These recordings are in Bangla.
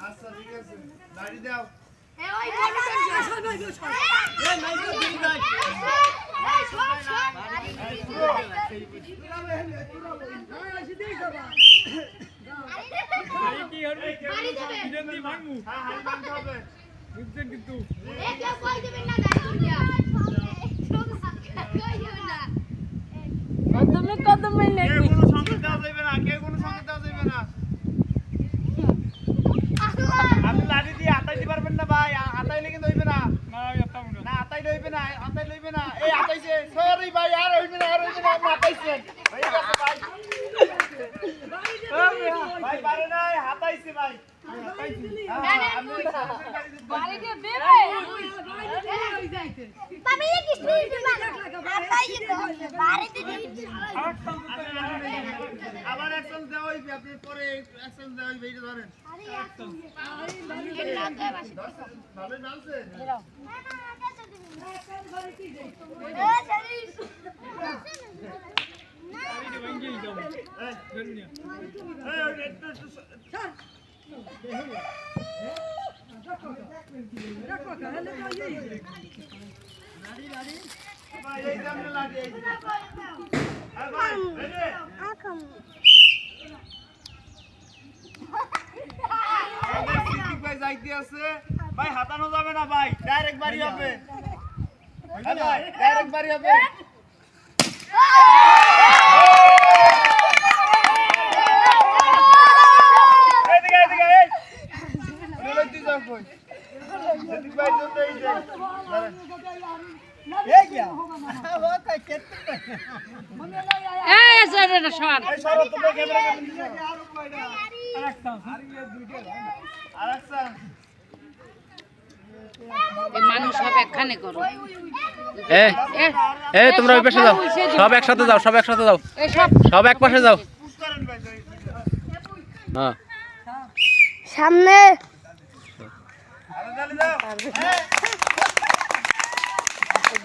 আচ্ছা ঠিক আছে দাড়ি দাও হ্যাঁ বুঝছেন কিন্তু কদমে কদমে কে নেই কোনো সংকেত দেওয়া যাবে না কে কোনো সংকেত দেওয়া যাবে না আপনি লাঠি দিয়ে আতাইতে পারবেন না ভাই আ- আতাইলে কিন্তু না। না এটা মনে না আতাই লইবে না। এই আতাইছে। সরি ভাই আর হইবে না আর হইবে না আপনি আতাইছেন। ভাই। ভাই পারে না হাতাইছে ভাই। আপনি শ্বশুর বাড়ি দিতে বাড়িতে দেবে আবার অ্যাকশন দেওয়া হইবে আপনি পরে অ্যাকশন দেওয়া হইবে ধরেন যাইতে আছে ভাই হাতানো যাবে না ভাই ডাইরেক্ট বাড়ি হবে হ্যাঁ ডাইরেক্ট বাড়ি হবে এদিকে এদিকে এই বলে তুই যাও কই সিদ্দিক ভাই জন্য এই যে দাঁড়ান। এই সরে না সর এই সরো তোমরা ক্যামেরা কেমন দিছো আরেকটা আরেকটা এই মানুষ সব একখানে করো এ এ তোমরা ওই পাশে যাও। সব একসাথে যাও সব একসাথে যাও। সব এক পাশে যাও। হ্যাঁ। সামনে।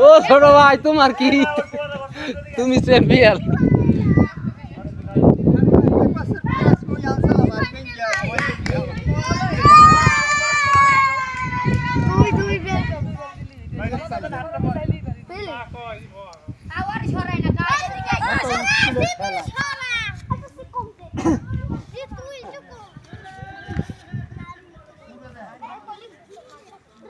ও ছোট ভাই তোমার কি তুমি চ্যাম্পিয়ন আবার সরাই না গায়ে দিকে সরা সরা তুই চুকু হবে এই মাইক শোনো মাইক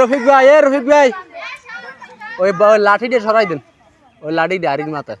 রফিক ভাই, এ রফিক ভাই। ওই লাঠি দিয়ে সরাই দেন। ওই লাঠি দিয়ে আরির মাথায়।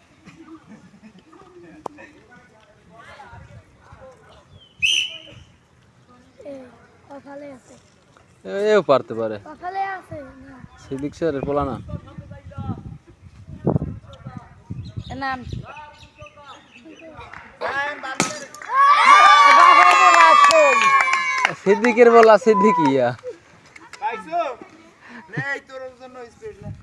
এও পারতে পারে। কপালে আছে না। সিদ্দিক স্যারের পোলা না? নাম? সিদ্দিকের বলা সিদ্দিকিয়া পাইছো? নে তোর জন্য স্পেশাল